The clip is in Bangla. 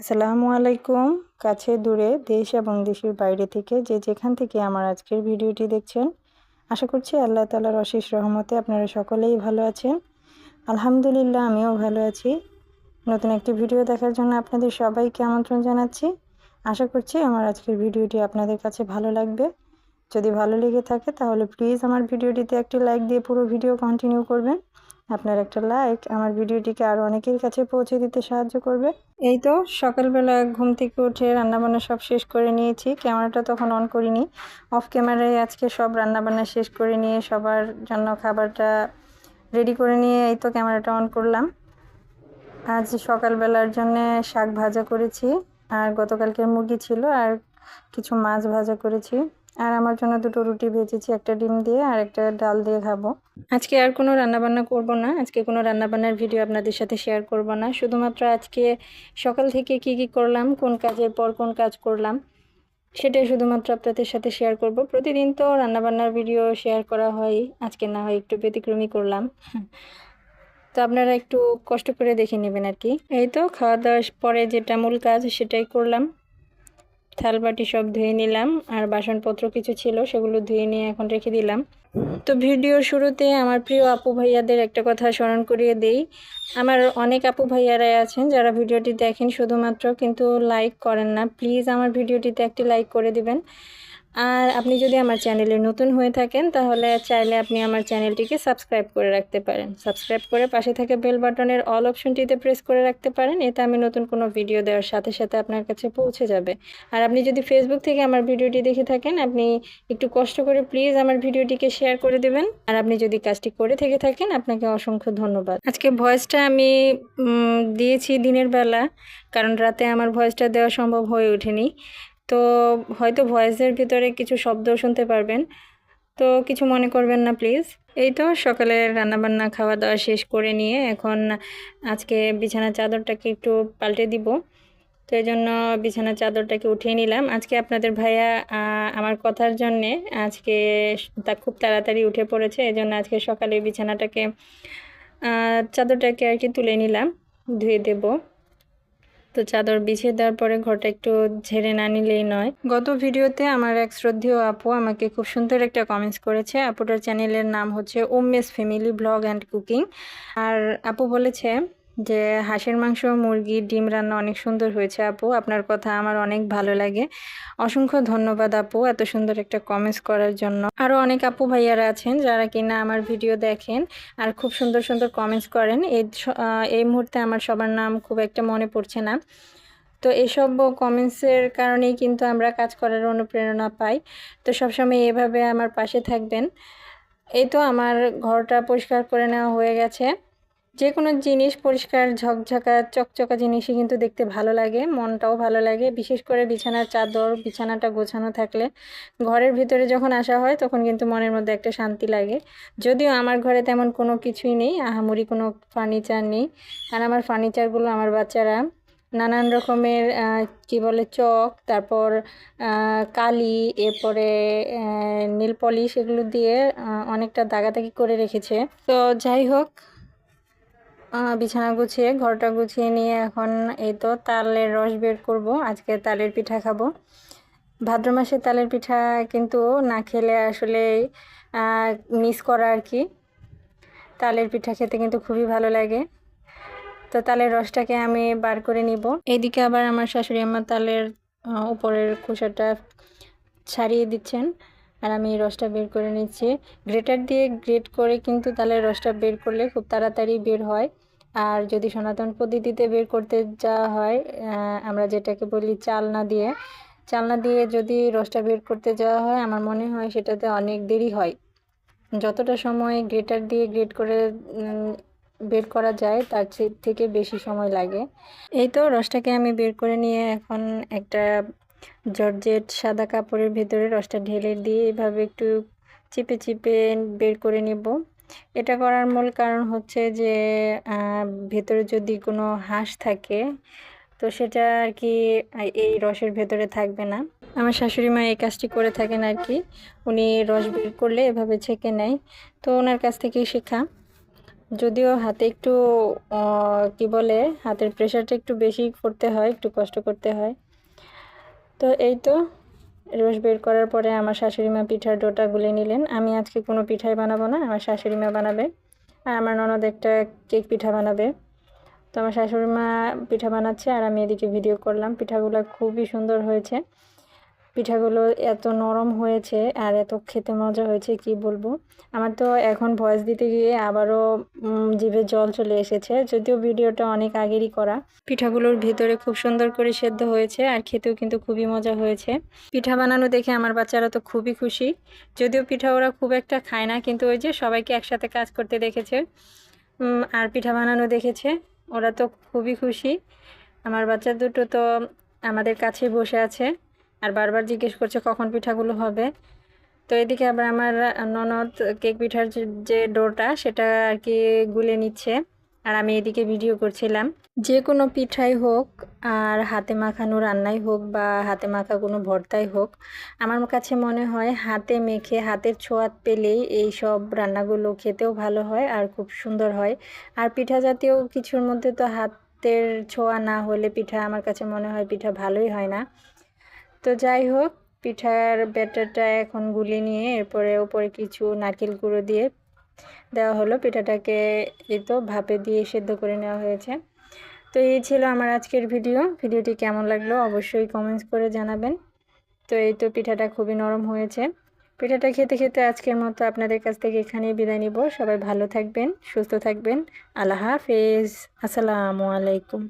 আসসালামু আলাইকুম। কাছে দূরে দেশ এবং দেশের বাইরে থেকে যে যেখান থেকে আমার আজকের ভিডিওটি দেখছেন, আশা করছি আল্লাহ তালার অশেষ রহমতে আপনারা সকলেই ভালো আছেন। আলহামদুলিল্লাহ, আমিও ভালো আছি। নতুন একটি ভিডিও দেখার জন্য আপনাদের সবাইকে আমন্ত্রণ জানাচ্ছি। আশা করছি আমার আজকের ভিডিওটি আপনাদের কাছে ভালো লাগবে। যদি ভালো লেগে থাকে তাহলে প্লিজ আমার ভিডিওটিতে একটি লাইক দিয়ে পুরো ভিডিও কন্টিনিউ করবেন। আপনার একটা লাইক আমার ভিডিওটিকে আরও অনেকের কাছে পৌঁছে দিতে সাহায্য করবে। এই তো, সকালবেলা ঘুম থেকে উঠে রান্নাবান্না সব শেষ করে নিয়েছি। ক্যামেরাটা তখন অন করিনি। অফ ক্যামেরায় আজকে সব রান্নাবান্না শেষ করে নিয়ে সবার জন্য খাবারটা রেডি করে নিয়ে এই তো ক্যামেরাটা অন করলাম। আজ সকালবেলার জন্য শাক ভাজা করেছি, আর গতকালকের মুরগি ছিল, আর কিছু মাছ ভাজা করেছি। আর আমার জন্য দুটো রুটি ভেজেছি, একটা ডিম দিয়ে আর একটা ডাল দিয়ে খাব। আজকে আর কোনো রান্নাবান্না করব না, আজকে কোনো রান্নাবান্নার ভিডিও আপনাদের সাথে শেয়ার করব না। শুধুমাত্র আজকে সকাল থেকে কি কি করলাম, কোন কাজের পর কোন কাজ করলাম, সেটাই শুধুমাত্র আপনাদের সাথে শেয়ার করব। প্রতিদিন তো রান্নাবান্নার ভিডিও শেয়ার করা হয়, আজকে না হয় একটু ব্যতিক্রমী করলাম। তো আপনারা একটু কষ্ট করে দেখে নেবেন আর কি। এই তো, খাওয়া দাওয়ার পরে যেটা মূল কাজ সেটাই করলাম। থালবাটি সব ধুয়ে নিলাম, আর বাসনপত্র কিছু ছিল সেগুলো ধুয়ে নিয়ে এখন রেখে দিলাম। তো ভিডিওর শুরুতে আমার প্রিয় আপু ভাইয়াদের একটা কথা স্মরণ করিয়ে দেই। আমার অনেক আপু ভাইয়ারাই আছেন যারা ভিডিওটি দেখেন শুধুমাত্র, কিন্তু লাইক করেন না। প্লিজ আমার ভিডিওটিতে একটি লাইক করে দিবেন। আর আপনি যদি আমার চ্যানেলে নতুন হয়ে থাকেন, তাহলে চাইলে আপনি আমার চ্যানেলটিকে সাবস্ক্রাইব করে রাখতে পারেন। সাবস্ক্রাইব করে পাশে থাকে বেল বাটনের অল অপশনটিতে প্রেস করে রাখতে পারেন, এতে আমি নতুন কোনো ভিডিও দেওয়ার সাথে সাথে আপনার কাছে পৌঁছে যাবে। আর আপনি যদি ফেসবুক থেকে আমার ভিডিওটি দেখে থাকেন, আপনি একটু কষ্ট করে প্লিজ আমার ভিডিওটিকে শেয়ার করে দেবেন। আর আপনি যদি কাজটি করে থেকে থাকেন, আপনাকে অসংখ্য ধন্যবাদ। আজকে ভয়েসটা আমি দিয়েছি দিনের বেলা, কারণ রাতে আমার ভয়েসটা দেওয়া সম্ভব হয়ে ওঠেনি। তো হয়তো ভয়েসের ভিতরে কিছু শব্দ শুনতে পারবেন। তো কিছু মনে করবেন না, প্লিজ। এই তো সকালে রান্নাবান্না খাওয়া দাওয়া শেষ করে নিয়ে এখন আজকে বিছানার চাদরটাকে একটু পাল্টে দিব। তো এই জন্য বিছানার চাদরটাকে উঠিয়ে নিলাম। আজকে আপনাদের ভাইয়া আমার কথার জন্যে আজকে তা খুব তাড়াতাড়ি উঠে পড়েছে। এই জন্য আজকে সকালে বিছানাটাকে চাদরটাকে আর কি তুলে নিলাম, ধুয়ে দেবো। তো চাদর বিছিয়ে দেওয়ার পরে ঘরটা একটু ঝেড়ে না নিলেই নয়। গত ভিডিওতে আমার এক শ্রদ্ধেয় আপু আমাকে খুব সুন্দর একটা কমেন্টস করেছে। আপুটার চ্যানেলের নাম হচ্ছে Omes family blog and cooking আর আপু বলেছে যে হাঁসের মাংস, মুরগি, ডিম রান্না অনেক সুন্দর হয়েছে, আপু। আপনার কথা আমার অনেক ভালো লাগে। অসংখ্য ধন্যবাদ, আপু, এত সুন্দর একটা কমেন্টস করার জন্য। আরও অনেক আপু ভাইয়ারা আছেন যারা কিনা আমার ভিডিও দেখেন আর খুব সুন্দর সুন্দর কমেন্টস করেন। এই এই মুহূর্তে আমার সবার নাম খুব একটা মনে পড়ছে না। তো এসব কমেন্টসের কারণেই কিন্তু আমরা কাজ করার অনুপ্রেরণা পাই। তো সবসময় এভাবে আমার পাশে থাকবেন। এই তো আমার ঘরটা পরিষ্কার করে নেওয়া হয়ে গেছে। যে কোনো জিনিস পরিষ্কার, ঝকঝকা, চকচকা জিনিসই কিন্তু দেখতে ভালো লাগে, মনটাও ভালো লাগে। বিশেষ করে বিছানার চাদর, বিছানাটা গোছানো থাকলে ঘরের ভিতরে যখন আসা হয় তখন কিন্তু মনের মধ্যে একটা শান্তি লাগে। যদিও আমার ঘরে তেমন কোনো কিছুই নেই, আহামরি কোনো ফার্নিচার নেই। আর আমার ফার্নিচারগুলো আমার বাচ্চারা নানান রকমের কি বলে, চক, তারপর কালি, এরপরে নীল পলিশ এগুলো দিয়ে অনেকটা দাগাদাগি করে রেখেছে। তো যাই হোক বিছানা গুছিয়ে, ঘরটা গুছিয়ে নিয়ে এখন এই তো তালের রস বের করব। আজকে তালের পিঠা খাব। ভাদ্র মাসে তালের পিঠা কিন্তু না খেলে আসলে মিস করা আর কি। তালের পিঠা খেতে কিন্তু খুবই ভালো লাগে। তো তালের রসটাকে আমি বার করে নিব। এইদিকে আবার আমার শাশুড়ি আমার তালের উপরের খোসাটা ছাড়িয়ে দিচ্ছেন। আর আমি রসটা বের করে নিচ্ছি। গ্রেটার দিয়ে গ্রেট করে কিন্তু তালের রসটা বের করলে খুব তাড়াতাড়ি বের হয়। আর যদি সনাতন পদ্ধতিতে বের করতে যাওয়া হয় আমরা যেটাকে বলি চালনা দিয়ে চালনা দিয়ে যদি রসটা বের করতে যাওয়া হয়, আমার মনে হয় সেটাতে অনেক দেরি হয়। যতটা সময় গ্রেটার দিয়ে গ্রেট করে বের করা যায়, তার থেকে বেশি সময় লাগে। এই তো রসটাকে আমি বের করে নিয়ে এখন একটা জর্জেট সাদা কাপড়ের ভেতরে রসটা ঢেলে দিয়ে এভাবে একটু চিপে চিপে বের করে নেব। এটা করার মূল কারণ হচ্ছে যে ভেতরে যদি কোনো হাঁস থাকে, তো সেটা আর কি এই রসের ভেতরে থাকবে না। আমার শাশুড়ি মা এই কাজটি করে থাকেন আর কি, উনি রস বের করলে এভাবে ছেঁকে নেয়, তো ওনার কাছ থেকেই শেখা। যদিও হাতে একটু কি বলে, হাতের প্রেশারটা একটু বেশি করতে হয়, একটু কষ্ট করতে হয়। তো এই তো রস বের করার পরে আমার শাশুড়ি মা পিঠার ডোটা গুলে নিলেন। আমি আজকে কোনো পিঠাই বানাবো না, আমার শাশুড়ি মা বানাবে। আর আমার ননদ একটা কেক পিঠা বানাবে। তো আমার শাশুড়ি মা পিঠা বানাচ্ছে আর আমি এদিকে ভিডিও করলাম। পিঠাগুলো খুবই সুন্দর হয়েছে। পিঠাগুলো এত নরম হয়েছে আর এত খেতে মজা হয়েছে, কি বলব? আমার তো এখন ভয়েস দিতে গিয়ে আবারও জিভে জল চলে এসেছে। যদিও ভিডিওটা অনেক আগেরই করা। পিঠাগুলোর ভিতরে খুব সুন্দর করে সেদ্ধ হয়েছে আর খেতেও কিন্তু খুবই মজা হয়েছে। পিঠা বানানো দেখে আমার বাচ্চারা তো খুবই খুশি। যদিও পিঠা ওরা খুব একটা খায় না, কিন্তু ওই যে সবাইকে একসাথে কাজ করতে দেখেছে আর পিঠা বানানো দেখেছে, ওরা তো খুবই খুশি। আমার বাচ্চা দুটো তো আমাদের কাছে বসে আছে। আর বারবার জিজ্ঞেস করছে কখন পিঠাগুলো হবে। তো এদিকে আবার আমার ননদ কেক পিঠার যে- ডোটা সেটা আর কি গুলে নিচ্ছে। আর আমি এদিকে ভিডিও করছিলাম। যে কোনো পিঠাই হোক আর হাতে মাখানো রান্নাই হোক বা হাতে মাখা কোনো ভর্তাই হোক, আমার কাছে মনে হয় হাতে মেখে, হাতের ছোঁয়াত পেলেই এই সব রান্নাগুলো খেতেও ভালো হয় আর খুব সুন্দর হয়। আর পিঠা জাতীয় কিছুর মধ্যে তো হাতের ছোঁয়া না হলে পিঠা আমার কাছে মনে হয় পিঠা ভালোই হয় না। তো যাই হোক, পিঠার ব্যাটারটা এখন গুলি নিয়ে এরপরে ওপরে কিছু নারকেল গুঁড়ো দিয়ে দেওয়া হলো। পিঠাটাকে এই তো ভাপে দিয়ে সেদ্ধ করে নেওয়া হয়েছে। তো এই ছিল আমার আজকের ভিডিও। ভিডিওটি কেমন লাগল অবশ্যই কমেন্টস করে জানাবেন। তো এই তো পিঠাটা খুবই নরম হয়েছে। পিঠাটা খেতে খেতে আজকের মতো আপনাদের কাছ থেকে এখানেই বিদায় নিব। সবাই ভালো থাকবেন, সুস্থ থাকবেন। আল্লাহ হাফেজ। আসসালামু আলাইকুম।